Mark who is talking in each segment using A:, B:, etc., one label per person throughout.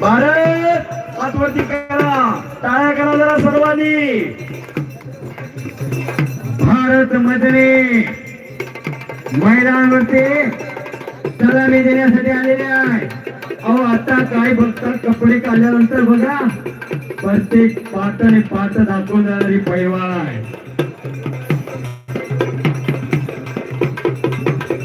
A: भारत हातवरती करा टाळ्या करा जरा सर्वांनी. भारत मधले मैदानावरती सलामी देण्यासाठी आलेले आहे. अहो आता काय बघतात कपडे काढल्यानंतर बघा. प्रत्येक पाट आणि पाट दाखवून जाणारी पैवाळ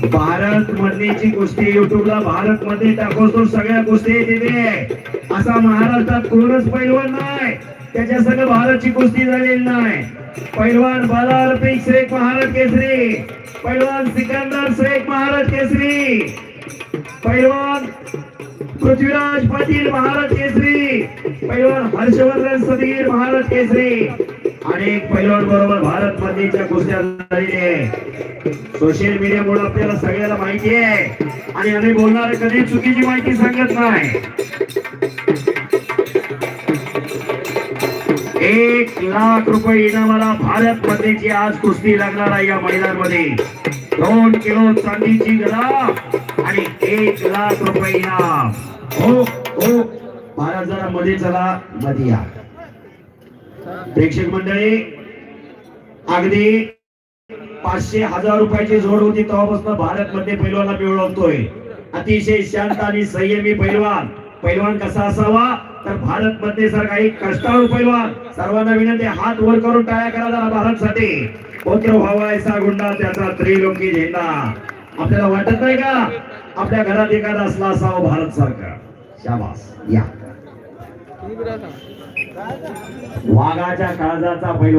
A: भारत मधलीची गोष्टी युट्यूबला भारत मध्ये टाकतो सगळ्या गोष्टी तिथे. असा महाराष्ट्रात कोणच पैलवान नाही. त्याच्या सगळं भारतची गोष्टी झालेली नाही. पैलवान बालार पिक श्रेक महाराज केसरी. पैलवान सिकंदर श्रेक महाराज केसरी. पैलवान पृथ्वीराज पाटील महाराज केसरी. पैलवान हर्षवर्धन सदगीर महाराज केसरी. अनेक पैलवान बरोबर भारत मधलीच्या कुस्त्या झालेल्या आहे. सोशल मीडियामुळे आपल्याला सगळ्याला माहिती आहे. आणि आम्ही बोलणार कधी चुकीची माहिती सांगत नाही. एक लाख रुपये इनामाला भारत मध्येची आज कुस्ती लागणार आहे या महिलांमध्ये दोन किलो चांदीची गदा आणि एक लाख रुपये इनाम. हो हो. भारत जरा मध्ये चला मध्ये या. प्रेक्षक मंडळी अगदी पाचशे हजार रुपयाची जोड होती तेव्हापासून भारत मध्ये पैलवानला मिळवतोय अतिशय शांत आणि संयमी पैलवान. पैलवान कसा असावा? तर भारत मध्ये सर काही कष्टाळू पैलवान. सर्वांना विनंती हात वर करून टाळ्या करा जरा भारत साठी पुत्र व्हावायचा गुंडा त्याचा त्रिलोकी झेंडा. आपल्याला वाटत नाही का? आपल्या घरात एखादा असला असावा भारत सारखा शाबास. या. वाघाच्या काळजाचा पैलवान